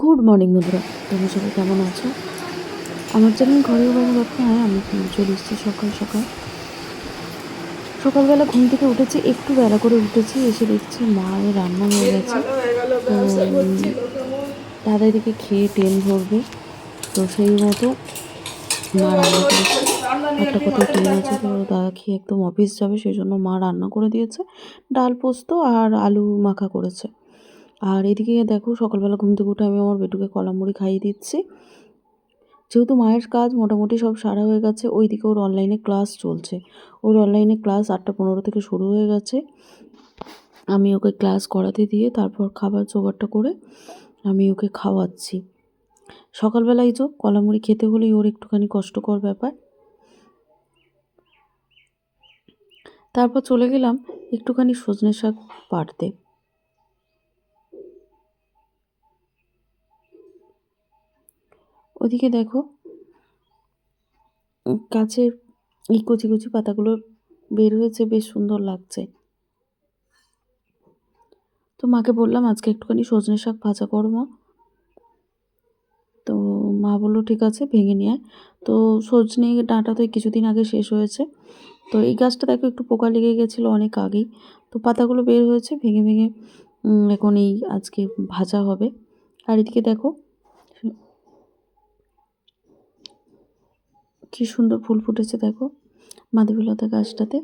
Good morning বন্ধুরা তোমরা সবাই কেমন আছো? আমার চ্যানেল ঘরের ব্যাপার হ্যাঁ আমি চলে এসেছি সকাল সকাল। সকালবেলা ঘুম থেকে উঠেছি একটু বেলা করে উঠেছি এসে দেখছি মায়ের রান্না হয়ে গেছে। তো দাদা এদিকে খেয়ে ট্রেন ধরবে তো সেই মতো মা রান্না করেছে একটা কোথাও ট্রেন আছে তো দাদা খেয়ে একদম অফিস যাবে সেই জন্য মা রান্না করে দিয়েছে। ডাল পোস্ত আর আলু মাখা করেছে। আর এদিকে দেখো সকালবেলা ঘুম থেকে উঠে আমি আমার বেটুকে কলা মুড়ি খাইয়ে দিচ্ছি। যেহেতু মায়ের কাজ মোটামুটি সব সারা হয়ে গেছে, ওইদিকে ওর অনলাইনে ক্লাস চলছে। ওর অনলাইনে ক্লাস আটটা পনেরো থেকে শুরু হয়ে গেছে। আমি ওকে ক্লাস করাতে দিয়ে তারপর খাবার জোগাড়টা করে আমি ওকে খাওয়াচ্ছি। সকালবেলায় তো কলা মুড়ি খেতে হলেই ওর একটুখানি কষ্টকর ব্যাপার। তারপর চলে গেলাম একটুখানি সজনে শাক পাড়তে ওদিকে দেখো গাছের এই কচি কচি পাতাগুলো বের হয়েছে, বেশ সুন্দর লাগছে। তো মাকে বললাম, আজকে একটুখানি সজনে শাক ভাজা করো মা। তো মা বলল, ঠিক আছে, ভেঙে নিয়ে তো সজনে ডাঁটা তো কিছুদিন আগে শেষ হয়েছে। তো এই গাছটা দেখো, একটু পোকা লেগে গেছিল অনেক আগেই। তো পাতাগুলো বের হয়েছে, ভেঙে ভেঙে এখন এই আজকে ভাজা হবে। আর এদিকে দেখো কি সুন্দর ফুল ফুটেছে দেখো মাধবীলতা গাছটাতে।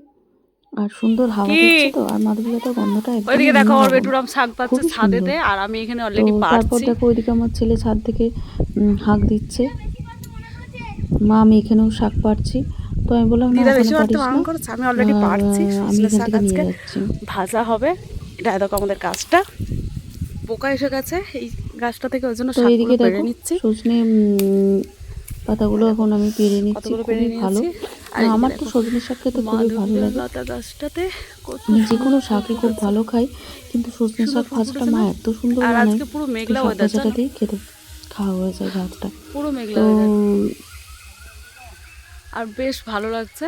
আর সুন্দর হাওয়া দিচ্ছে তো আর মাধবীলতার গন্ধটা একদম ওইদিকে দেখো আমার। বেটুরাম শাক পাচ্ছে ছাদেতে আর আমি এখানে অলরেডি তারপর দেখো ওইদিকে আমার ছেলে ছাদ থেকে হাঁক দিচ্ছে। মা আমি এখানেও শাক পারছি তো আমি বললাম না বেশি পারতে বারণ না। আমি অলরেডি পারছি। আমি এখান শাক থেকে আজকে নিয়ে যাচ্ছি। ভাজা হবে। এটা দেখো আমাদের গাছটা। পোকা এসে গেছে এই গাছটা থেকে ওই জন্য পেরে নিচ্ছি। সজনে পাতাগুলো এখন আমি পেরে নিচ্ছি খুবই ভালো। আমার তো সজনে শাক খেতে খুবই ভালো লাগে। আমি যে কোনো শাকই খুব ভালো খাই কিন্তু সজনে শাক ভাজাটা মা এত সুন্দর বানায় আজকে পুরো মেঘলা ভাজাটাতেই খেতে খাওয়া হয়ে যায় ভাতটা। পুরো মেঘলা আর বেশ ভালো লাগছে।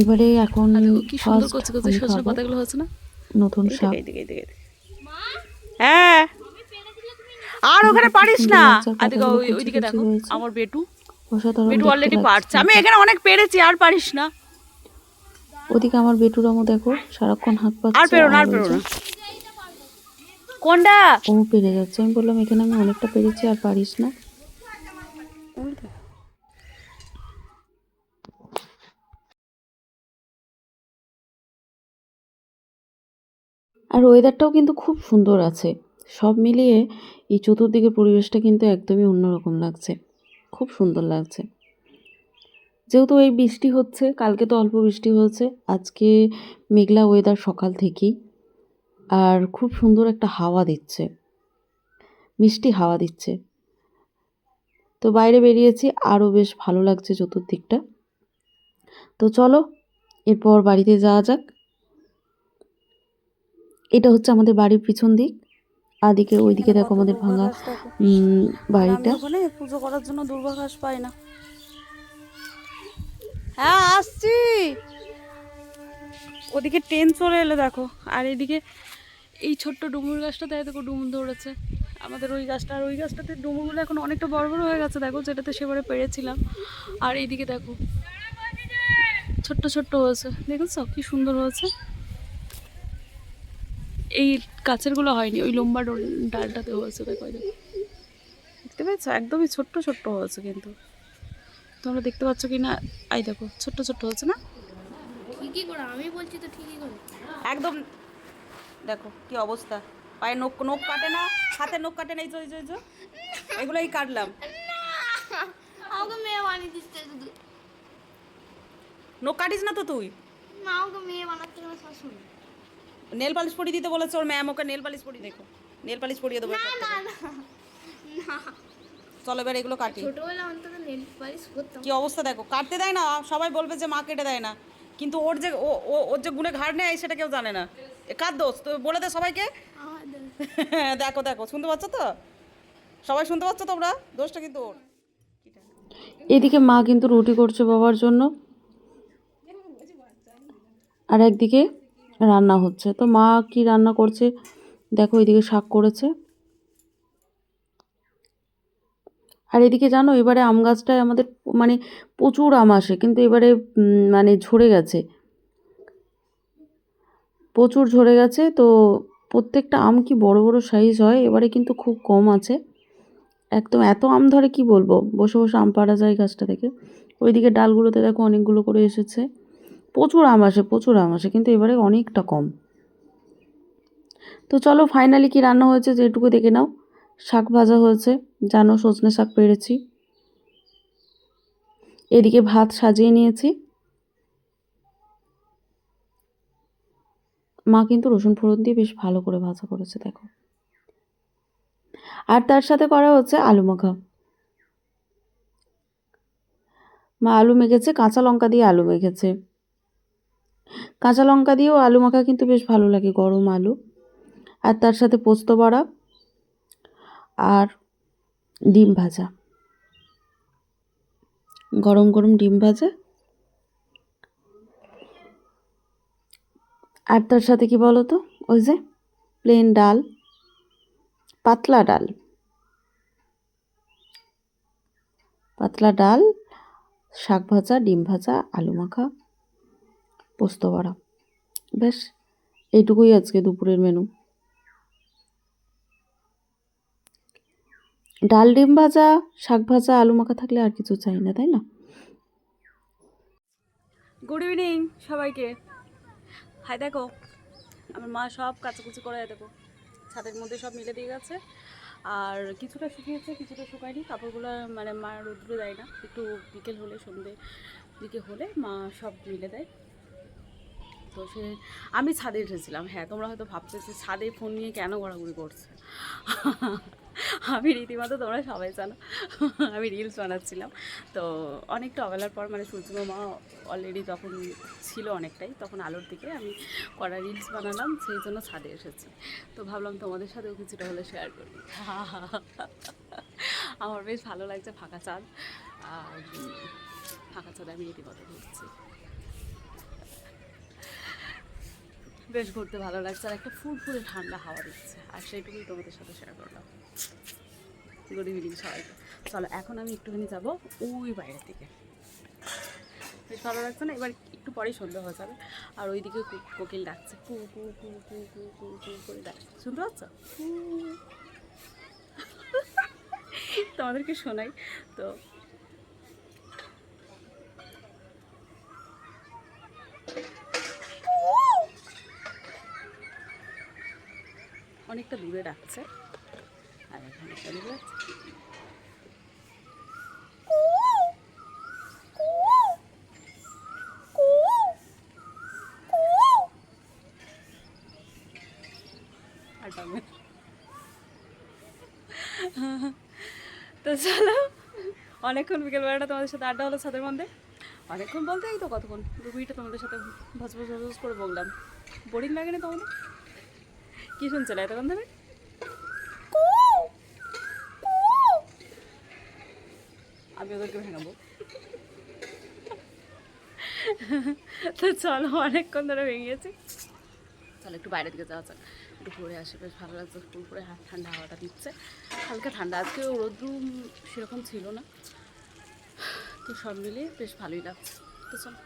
এবারে এখন কি সুন্দর কচি কচি সজনে পাতাগুলো হচ্ছে না? নতুন শাক। হ্যাঁ। আর ওখানে পারিস না। কুচি ওইদিকে দেখো আমার বেটু অসাধারণ বেটু দেখতে অলরেডি লাগছে। পারছে। আমি এখানে অনেক পেরেছি আর পারিস না। ওদিকে আমার বেটুরামও দেখো সারাক্ষণ হাত পাচ্ছে আর পেরো না আর পেরো না। কোনটা ও পেরে যাচ্ছে। আমি বললাম এখানে আমি অনেকটা পেরেছি আর পারিস না। আর ওয়েদারটাও কিন্তু খুব সুন্দর আছে। সব মিলিয়ে এই চতুর্দিকের পরিবেশটা কিন্তু একদমই অন্যরকম লাগছে। খুব সুন্দর লাগছে। যেহেতু এই বৃষ্টি হচ্ছে, কালকে তো অল্প বৃষ্টি হয়েছে, আজকে মেঘলা ওয়েদার সকাল থেকেই। আর খুব সুন্দর একটা হাওয়া দিচ্ছে। মিষ্টি হাওয়া দিচ্ছে। তো বাইরে বেরিয়েছি, আরও বেশ ভালো লাগছে চতুর্দিকটা। তো চলো, এরপর বাড়িতে যাওয়া যাক। এটা হচ্ছে আমাদের বাড়ির পিছন দিক। আদিকে ওইদিকে দেখো আমাদের ভাঙা বাড়িটা। পুজো করার জন্য দুর্বা ঘাস পাই না। হ্যাঁ আসছি। ওদিকে ট্রেন চলে এলো দেখো আর এদিকে এই ছোট্ট ডুমুর গাছটা তাই দেখো ডুমুর ধরেছে। আমাদের ওই গাছটা আর ওই গাছটাতে ডুমুরগুলো এখন অনেকটা বড় বড় হয়ে গেছে দেখো যেটাতে সেবারে পেরেছিলাম। আর এইদিকে দেখো ছোট্ট ছোট্ট হয়েছে দেখেছ কি সুন্দর হয়েছে? এই গাছেরগুলো হয়নি ওই লম্বা ডোল- ডালটাতে হয়েছে দেখো দেখতে পেয়েছ? একদমই ছোট্ট ছোট্ট হয়েছে কিন্তু। তোমরা দেখতে পাচ্ছ কি না আই দেখো ছোট্ট ছোট্ট হয়েছে না? ঠিকই করে আমি বলছি তো ঠিকই করে। একদম দেখো কি অবস্থা। পায়ে নখ নখ কাটে না হাতে নখ কাটে না এই যে যে, এগুলোই কাটলাম। আমাকে মেয়ে বানিয়ে শুধু নখ কাটিস না তো তুই? মা আমাকে মেয়ে না শাশুড়ি নেল পালিশ পরিয়ে দিতে বলেছে ওর ম্যাম ওকে নেল পালিশ পরিয়ে দেখো। নেল পালিশ পরিয়ে দেবো এরপর না না না। চলো এবার এগুলো কাটি। ছোটবেলা অন্তত নেল পালিশ করতাম। কি অবস্থা দেখো কাটতে দেয় না সবাই বলবে যে মা কেটে দেয় না। কিন্তু ওর যে ও ও- ওর যে গুণে ঘাড় নেয় সেটা কেউ জানে না। এ কার দোষ? তো বলে দে সবাইকে। দেখো দেখো শুনতে পাচ্ছ তো? সবাই শুনতে পাচ্ছ তোমরা? দোষটা কিন্তু ওর। এদিকে মা কিন্তু রুটি করছে বাবার জন্য। আর একদিকে রান্না হচ্ছে। তো মা কি রান্না করছে? দেখো এদিকে শাক করেছে। আর এদিকে জানো, এবারে আম গাছটায় আমাদের মানে প্রচুর আম আসে, কিন্তু এবারে মানে ঝরে গেছে। প্রচুর ঝরে গেছে, তো প্রত্যেকটা আম কি বড় বড় সাইজ হয়, এবারে কিন্তু খুব কম আছে। একদম এত আম ধরে কি বলব? বসে বসে আম পাড়া যায় গাছটা থেকে। ওইদিকে ডালগুলোতে দেখো অনেকগুলো করে এসেছে। প্রচুর আম আসে, প্রচুর আম আসে, কিন্তু এবারে অনেকটা কম। তো চলো ফাইনালি কি রান্না হয়েছে যেটুকু দেখে নাও। শাক ভাজা হয়েছে, জানো সজনে শাক পেরেছি। এদিকে ভাত সাজিয়ে নিয়েছি। মা কিন্তু রসুন ফোড়ন দিয়ে বেশ ভালো করে ভাজা করেছে, দেখো। আর তার সাথে করা হচ্ছে আলু মাখা। মা আলু মেখেছে, কাঁচা লঙ্কা দিয়ে আলু মেখেছে। কাঁচা লঙ্কা দিয়েও আলু মাখা কিন্তু বেশ ভালো লাগে, গরম আলু। আর তার সাথে পোস্ত বড়া আর ডিম ভাজা। গরম গরম ডিম ভাজা। আর তার সাথে কি বলো তো? ওই যে প্লেন ডাল, পাতলা ডাল। পাতলা ডাল, শাক ভাজা, ডিম ভাজা, আলু মাখা। পোস্ত বড়া বেশ, এইটুকুই আজকে দুপুরের মেনু ডাল, ডিম ভাজা, শাক ভাজা, আলু মাখা থাকলে আর কিছু চাই না, তাই না? গুড ইভিনিং সবাইকে। হাই, দেখো, আমার মা সব কাচাকুচি করে দেখো ছাদের মধ্যে সব মিলে দিয়ে গেছে। আর কিছুটা শুকিয়েছে, কিছুটা শুকায়নি। কাপড়গুলো মানে মা রোদ্রে দেয় না। একটু বিকেল হলে সন্ধে দিকে হলে মা সব মিলে দেয়। তো সে, আমি ছাদে এসেছিলাম হ্যাঁ তোমরা হয়তো ভাবছ যে ছাদে ফোন নিয়ে কেন ঘোরাঘুরি করছে? আমি রীতিমতো তোমরা সবাই জানো, আমি রিলস বানাচ্ছিলাম। তো অনেকটা অবেলার পর মানে সূর্যমা অলরেডি তখন ছিল অনেকটাই, তখন আলোর দিকে আমি কড়া রিলস বানালাম, সেই জন্য ছাদে এসেছি। তো ভাবলাম তোমাদের সাথেও কিছুটা হলে শেয়ার করি। আমার বেশ ভালো লাগছে ফাঁকা চাঁদ। আর ফাঁকা চাঁদ আমি রীতিমতো ঘুরছি। বেশ ঘুরতে ভালো লাগছে, আর একটা ফুরফুরে ঠান্ডা হাওয়া দিচ্ছে। আর সেইটুকুই তোমাদের সাথে শেয়ার করলাম। গুড ইভিনিং সবাইকে। চলো, এখন আমি একটুখানি যাব ওই বাইরের দিকে। বেশ ভালো লাগছে না? এবার একটু পরেই সন্ধ্যা হয়ে যাবে। আর ওইদিকে কু- কোকিল ডাকছে, কু কু কু কু কু কু কু করে ডাকছে। শুনতে পাচ্ছ। তোমাদেরকে শোনাই। তো অনেকটা দূরে ডাকছে আর এখানে। তো চলো, অনেকক্ষণ বিকেলবেলাটা তোমাদের সাথে আড্ডা হলো ছাদের মধ্যে। অনেকক্ষণ বলতে এই তো কতক্ষণ? দু মিনিটে তোমাদের সাথে ভস ভস ভস ভস করে বললাম। বোরিং লাগে না তোমাদের? কি শুনছিলে এতক্ষণ ধরে? আমি ওদেরকে ভেঙাবো। তো চলো, অনেকক্ষণ ধরে ভেঙেছি। চলো, একটু বাইরের দিকে যাওয়া যাক। একটু ঘুরে আসে, বেশ ভালো লাগছে পুরোপুরে ঠান্ডা হাওয়াটা দিচ্ছে। হালকা ঠান্ডা, আজকে রোদ্রু সেরকম ছিল না। তো সব মিলিয়ে বেশ ভালোই লাগছে। তো চলো।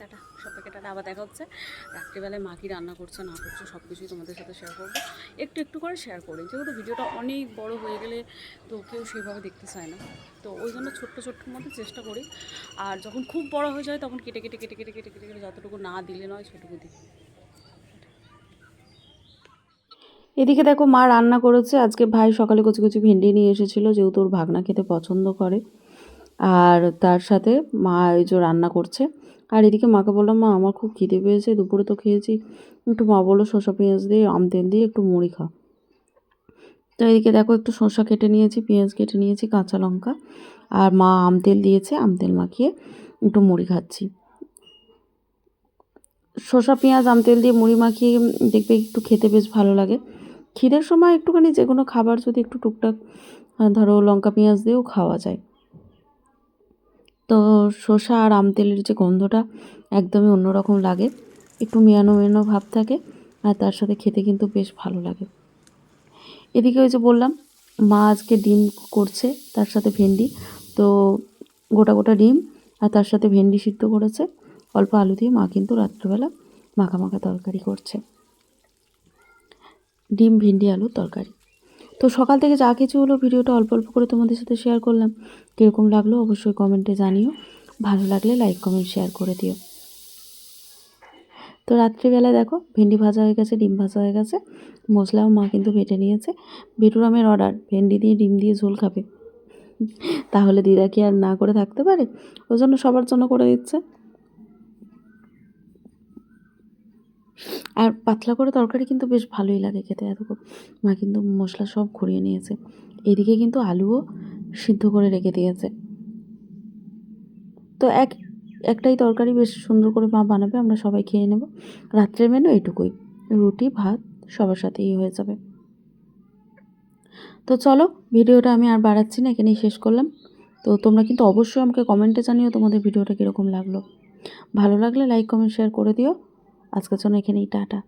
টাটা সবাইকে টাটা, আবার দেখা হচ্ছে। রাত্রিবেলায় মা কি রান্না করছে, না করছে, সব কিছুই তোমাদের সাথে শেয়ার করব। একটু একটু করে শেয়ার করি। যেহেতু ভিডিওটা অনেক বড় হয়ে গেলে তো কেউ সেভাবে দেখতে চায় না। তো ওই জন্য ছোট্ট ছোট্ট মধ্যে চেষ্টা করি। আর যখন খুব বড় হয়ে যায়, তখন কেটে কেটে কেটে কেটে কেটে কেটে কেটে যতটুকু না দিলে নয়, সেটুকু দিই। এদিকে দেখো, মা রান্না করেছে। আজকে ভাই সকালে কচি কচি ভেন্ডি নিয়ে এসেছিল, যেহেতু ওর ভাগনা খেতে পছন্দ করে। আর তার সাথে মা এই যে রান্না করছে। আর এদিকে মাকে বললাম, মা, আমার খুব খিদে পেয়েছে, দুপুরে তো খেয়েছি। একটু মা বলল, শসা, পেঁয়াজ দিয়ে, আম, তেল দিয়ে একটু মুড়ি খা। তো এদিকে দেখো, একটু শসা কেটে নিয়েছি, পেঁয়াজ কেটে নিয়েছি, কাঁচা লঙ্কা। আর মা আম, তেল দিয়েছে, আম, তেল মাখিয়ে একটু মুড়ি খাচ্ছি। শসা, পেঁয়াজ, আম, তেল দিয়ে মুড়ি মাখিয়ে দেখবে একটু খেতে বেশ ভালো লাগে। খিদের সময় একটুখানি যে কোনো খাবার যদি একটু টুকটাক, ধরো লঙ্কা, পেঁয়াজ দিয়েও খাওয়া যায়। তো শসা আর আম তেলের যে গন্ধটা একদমই অন্যরকম লাগে। একটু মেয়ানো মেয়ানো ভাব থাকে আর তার সাথে খেতে কিন্তু বেশ ভালো লাগে। এদিকে ওই যে বললাম, মা আজকে ডিম করছে, তার সাথে ভেন্ডি। তো গোটা গোটা ডিম আর তার সাথে ভেন্ডি সিদ্ধ করেছে। অল্প আলু দিয়ে মা কিন্তু রাত্রেবেলা মাখা মাখা তরকারি করছে। ডিম, ভেন্ডি, আলুর তরকারি। তো সকাল থেকে যা কিছু হলো ভিডিওটা অল্প অল্প করে তোমাদের সাথে শেয়ার করলাম। কীরকম লাগল অবশ্যই কমেন্টে জানিও। ভালো লাগলে লাইক কমেন্ট শেয়ার করে দিও। তো রাত্রিবেলা দেখো ভেন্ডি ভাজা হয়ে গেছে, ডিম ভাজা হয়ে গেছে। মশলাও মা কিন্তু বেটে নিয়েছে। বেটুরামের অর্ডার ভেন্ডি দিয়ে ডিম দিয়ে ঝোল খাবে। তাহলে দিদা কি আর না করে থাকতে পারে? ওই জন্য সবার জন্য করে দিচ্ছে। আর পাতলা করে তরকারি কিন্তু বেশ ভালোই লাগে খেতে, এত মা কিন্তু মশলা সব ঘুরিয়ে নিয়েছে। এদিকে কিন্তু আলুও সিদ্ধ করে রেখে দিয়েছে। তো এক একটাই তরকারি বেশ সুন্দর করে মা বানাবে, আমরা সবাই খেয়ে নেব। রাত্রের মেনু এইটুকুই রুটি, ভাত সবার সাথেই হয়ে যাবে। তো চলো, ভিডিওটা আমি আর বাড়াচ্ছি না, এখানেই শেষ করলাম। তো তোমরা কিন্তু অবশ্যই আমাকে কমেন্টে জানিও তোমাদের ভিডিওটা কীরকম লাগল। ভালো লাগলে লাইক কমেন্ট শেয়ার করে দিও। আজকের জন্য এখানেই টাটা।